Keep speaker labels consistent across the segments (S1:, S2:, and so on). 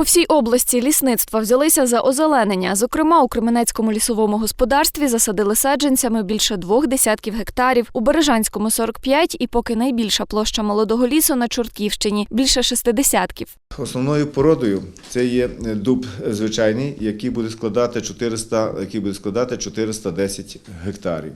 S1: По всій області лісництва взялися за озеленення. Зокрема, у Кременецькому лісовому господарстві засадили саджанцями більше двох десятків гектарів, у Бережанському 45 і поки найбільша площа молодого лісу на Чортківщині більше шестидесятків.
S2: Основною породою це є дуб звичайний, який буде складати 400, який буде складати 410 гектарів.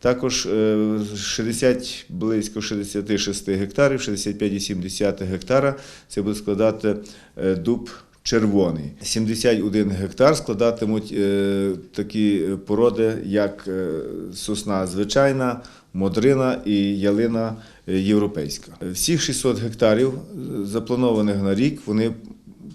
S2: Також е, 60, близько 66 гектарів, 65,7 гектара це буде складати е, дуб червоний. 71 гектар складатимуть е, такі породи, як е, сосна звичайна, модрина і ялина е, європейська. Всіх 600 гектарів запланованих на рік, вони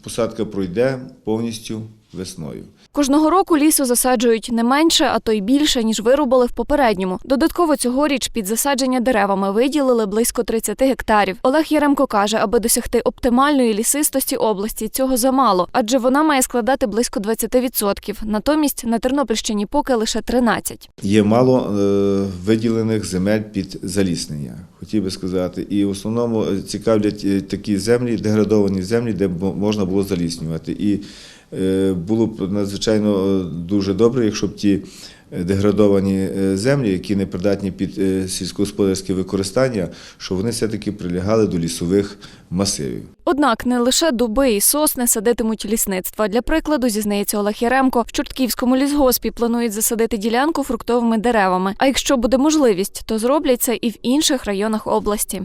S2: посадка пройде повністю весною.
S1: Кожного року лісу засаджують не менше, а то й більше, ніж вирубали в попередньому. Додатково цьогоріч під засадження деревами виділили близько 30 гектарів. Олег Яремко каже, аби досягти оптимальної лісистості області, цього замало, адже вона має складати близько 20%. Натомість на Тернопільщині поки лише 13%.
S2: Є мало е, виділених земель під заліснення, хотів би сказати. І в основному е, цікавлять е, такі землі, деградовані землі, де можна було заліснювати. І було б надзвичайно е, дуже добре, якщо б ті е, деградовані е, землі, які не придатні під е, сільськогосподарське використання, щоб вони все-таки прилягали до лісових масивів.
S1: Однак не лише дуби і сосни садитимуть лісництва. Для прикладу, зізнається Олег Яремко, в Чортківському лісгоспі планують засадити ділянку фруктовими деревами. А якщо буде можливість, то зроблять це і в інших районах області.